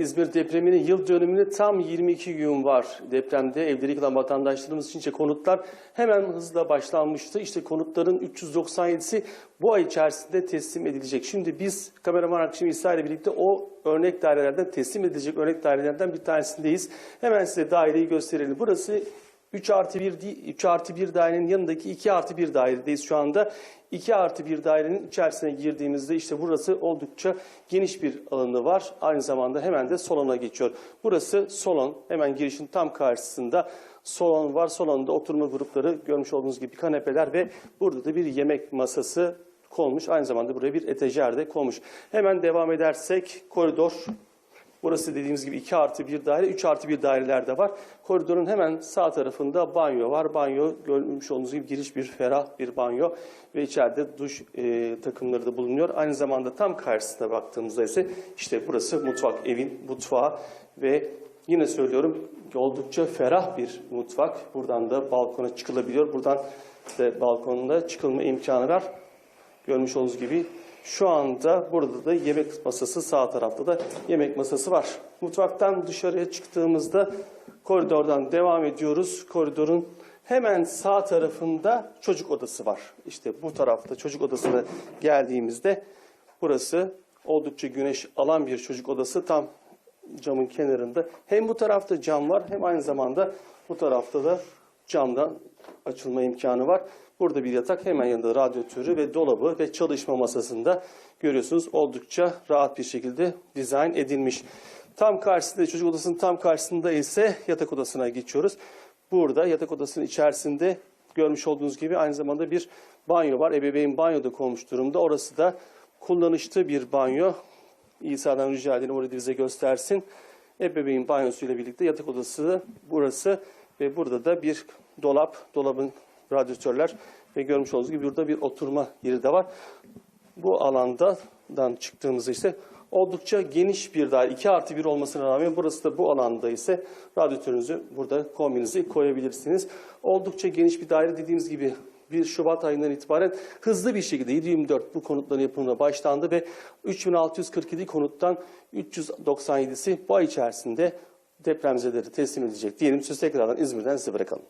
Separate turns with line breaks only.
İzmir depreminin yıl dönümüne tam 22 gün var. Depremde evleri yıkılan vatandaşlarımız için konutlar hemen hızla başlanmıştı. İşte konutların 397'si bu ay içerisinde teslim edilecek. Şimdi biz kameraman arkadaşım İsa ile birlikte o örnek dairelerden teslim edilecek örnek dairelerden bir tanesindeyiz. Hemen size daireyi gösterelim. Burası 3 artı 1, değil, 3 artı 1 dairenin yanındaki 2 artı 1 dairedeyiz şu anda. 2 artı 1 dairenin içerisine girdiğimizde işte burası oldukça geniş bir alanı var. Aynı zamanda hemen de salona geçiyor. Burası salon. Hemen girişin tam karşısında salon var. Salonda oturma grupları görmüş olduğunuz gibi kanepeler ve burada da bir yemek masası konmuş. Aynı zamanda buraya bir etajer de konmuş. Hemen devam edersek koridor Burası dediğimiz gibi 2 artı 1 daire, 3 artı 1 daireler de var. Koridorun hemen sağ tarafında banyo var. Banyo görmüş olduğunuz gibi giriş bir ferah bir banyo ve içeride duş e, takımları da bulunuyor. Aynı zamanda tam karşısına baktığımızda ise işte burası mutfak, evin mutfağı ve yine söylüyorum oldukça ferah bir mutfak. Buradan da balkona çıkılabiliyor. Buradan da balkonda çıkılma imkanı var. Görmüş olduğunuz gibi şu anda burada da yemek masası sağ tarafta da yemek masası var. Mutfaktan dışarıya çıktığımızda koridordan devam ediyoruz. Koridorun hemen sağ tarafında çocuk odası var. İşte bu tarafta çocuk odasına geldiğimizde burası oldukça güneş alan bir çocuk odası tam camın kenarında. Hem bu tarafta cam var hem aynı zamanda bu tarafta da camdan açılma imkanı var. Burada bir yatak hemen yanında radyatörü ve dolabı ve çalışma masasında görüyorsunuz oldukça rahat bir şekilde dizayn edilmiş. Tam karşısında çocuk odasının tam karşısında ise yatak odasına geçiyoruz. Burada yatak odasının içerisinde görmüş olduğunuz gibi aynı zamanda bir banyo var. Ebeveyn banyo da konmuş durumda. Orası da kullanışlı bir banyo. İsa'dan rica edelim orayı bize göstersin. Ebeveyn banyosuyla birlikte yatak odası burası ve burada da bir dolap, dolabın radyatörler ve görmüş olduğunuz gibi burada bir oturma yeri de var. Bu alandan çıktığımızda ise oldukça geniş bir daire. 2 artı 1 olmasına rağmen burası da bu alanda ise radyatörünüzü burada kombinizi koyabilirsiniz. Oldukça geniş bir daire dediğimiz gibi 1 Şubat ayından itibaren hızlı bir şekilde 724 bu konutların yapımına başlandı ve 3647 konuttan 397'si bu ay içerisinde depremzedeleri teslim edilecek diyelim. Söz tekrardan İzmir'den size bırakalım.